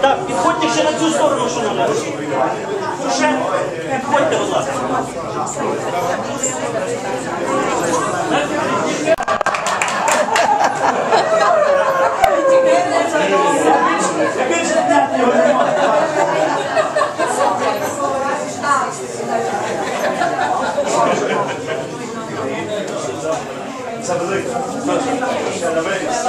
Так, підходьте ще на цю сторону, шановні. Ще підходьте, будь ласка. Ще на виніс.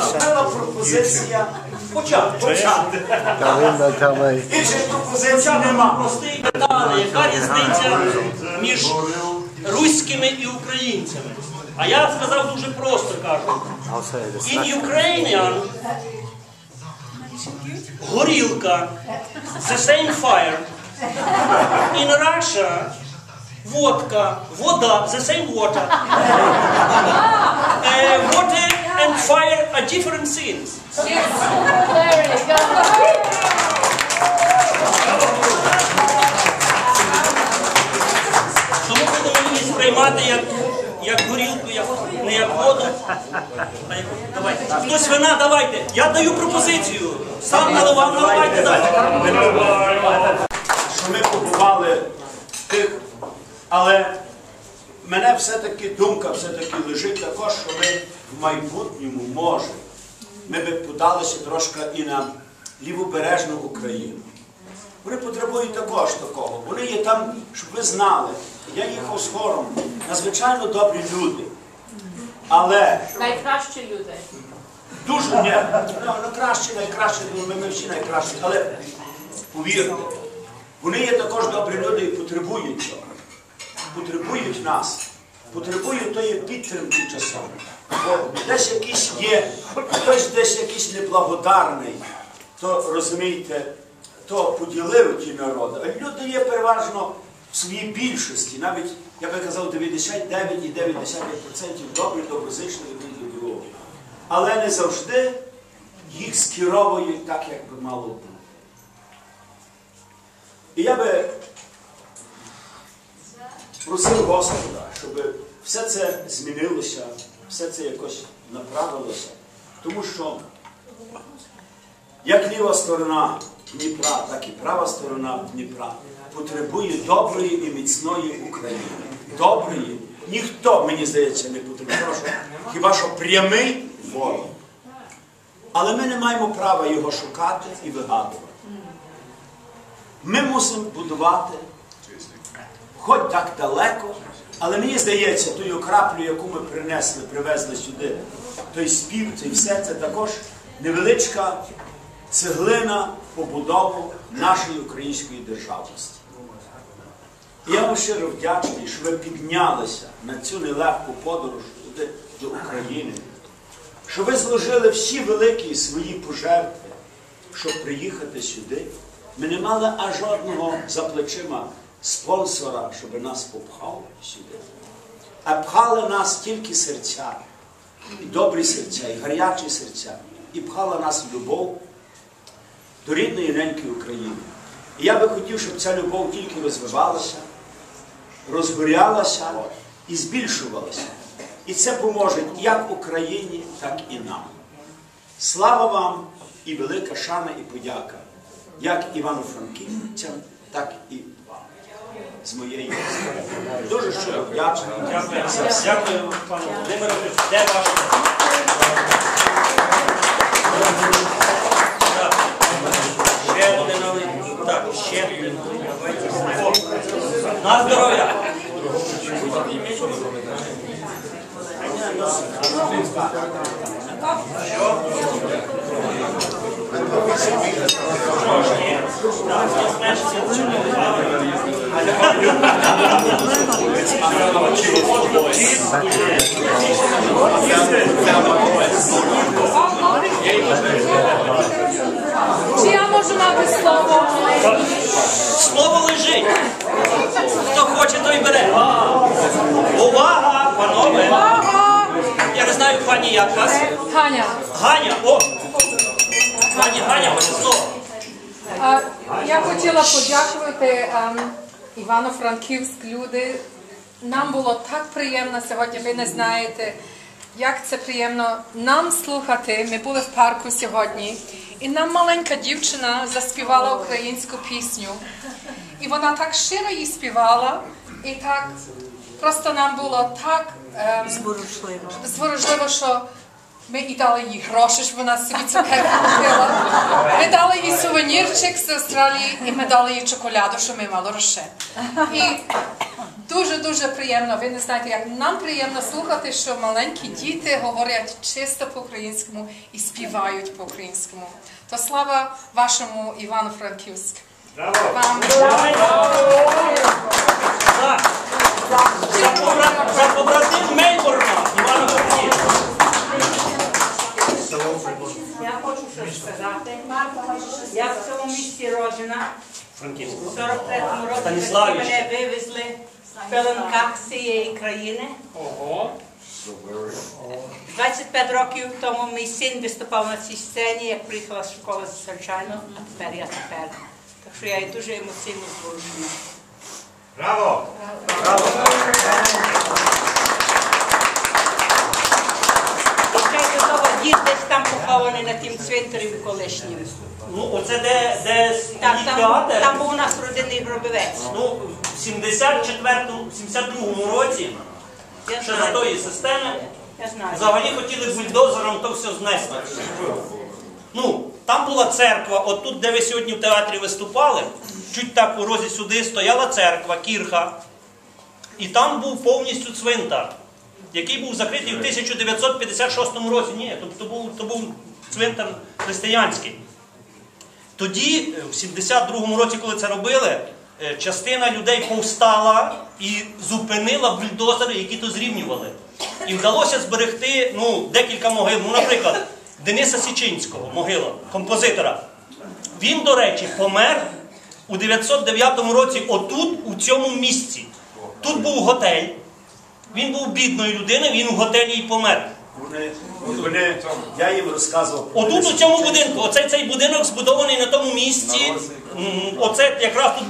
Поступила пропозиція Почати. почати. Інших пропозицій нема. Простий питали, яка різниця між руськими і українцями? А я сказав дуже просто кажу. In Ukrainian, горілка, the same fire. In Russia, водка, вода, the same water. Uh, water and fire are different things. Тому будемо її сприймати як, як горілку, як, не як воду. Як, давайте. Хтось вина, давайте. Я даю пропозицію. Сам наливав, наливайте далі. що ми побували в тих, але мене все-таки думка все-таки лежить також, що ми в майбутньому може. Ми би подалися трошки і на лівобережну Україну. Вони потребують також такого. Вони є там, щоб ви знали. Я їхав з хором, надзвичайно добрі люди. Але Найкращі люди. Дуже ні. Ну, ну краще, найкраще, ну, ми, ми всі найкращі. Але повірте, вони є також добрі люди і потребують цього. Потребують нас. Потребують тої підтримки часом. Бо десь якийсь є, хтось десь якийсь неблагодарний, то розумієте, то поділив ті народи. А люди є переважно в своїй більшості, навіть, я би казав, 99,9% добрі, доброзичливі люди. Але не завжди їх скеровують так, як би мало бути. І я би просив Господа, щоб все це змінилося, все це якось направилося. Тому що як ліва сторона Дніпра, так і права сторона Дніпра потребує доброї і міцної України. Доброї. Ніхто, мені здається, не потребує. Хіба що прямий ворог. Але ми не маємо права його шукати і вигадувати. Ми мусимо будувати, хоч так далеко, але мені здається, тою краплю, яку ми принесли, привезли сюди, той спів, це все, це також невеличка цеглина побудову нашої української державності. І я вам щиро вдячний, що ви піднялися на цю нелегку подорож туди до України, що ви зложили всі великі свої пожертви, щоб приїхати сюди. Ми не мали аж жодного за плечима спонсора, щоб нас попхав сюди. А пхали нас тільки серця, і добрі серця, і гарячі серця, і пхала нас любов до рідної неньки України. І я би хотів, щоб ця любов тільки розвивалася, розгорялася і збільшувалася. І це поможе як Україні, так і нам. Слава вам і велика шана і подяка, як Івано-Франківцям, так і вам. З моєї сторони. Дуже щиро вдячний. Дякую, пане Володимире. Де? Так. Ще один налив. Так, ще один. На здоров'я. Трошки. Чи я можу мати слово? Слово хотіла подякувати ем, Івано-Франківськ люди. Нам було так приємно сьогодні. Ви не знаєте, як це приємно нам слухати. Ми були в парку сьогодні, і нам маленька дівчина заспівала українську пісню. І вона так щиро її співала, і так просто нам було так ем, зворушливо, що ми і дали їй гроші, щоб вона собі цукерку купила. Ми дали їй сувенірчик з Австралії, і ми дали їй чоколяду, що ми мали роше. І дуже-дуже приємно. Ви не знаєте, як нам приємно слухати, що маленькі діти говорять чисто по-українському і співають по-українському. То слава вашому Івану-Франківськ. Вам. Так. За побра- За побратим Мельбурна, Івана Франківська. Я хочу щось сказати. Я в цьому місті роджена. Франківська. У 43-му році мене вивезли в пеленках з цієї країни. 25 років тому мій син виступав на цій сцені, як приїхала з школи з Сольчайно, а тепер я тепер. Так що я і дуже емоційно зворушена. Браво! І ще й до того дід десь там похований на тім цвинтарі колишнім. Ну, оце де, де стоїть там, театр. там був у нас родинний гробовець. Ну, в 74-му, 72-му році, Я ще за знаю. тої системи, Я знаю. взагалі хотіли бульдозером то все знести. Ну, там була церква, от тут, де ви сьогодні в театрі виступали, чуть так у розі сюди стояла церква, кірха. І там був повністю цвинтар, який був закритий в 1956 році. Ні, тобто був, то був цвинтар християнський. Тоді, е, в 72-му році, коли це робили, е, частина людей повстала і зупинила бульдозери, які то зрівнювали. І вдалося зберегти ну, декілька могил. Ну, наприклад, Дениса Січинського, могила, композитора. Він, до речі, помер у 909 році отут, у цьому місці. Тут був готель. Він був бідною людиною, він у готелі і помер. Вони, вони, я їм розказував. Отут у цьому будинку, оцей цей будинок збудований на тому місці. м, Оце якраз тут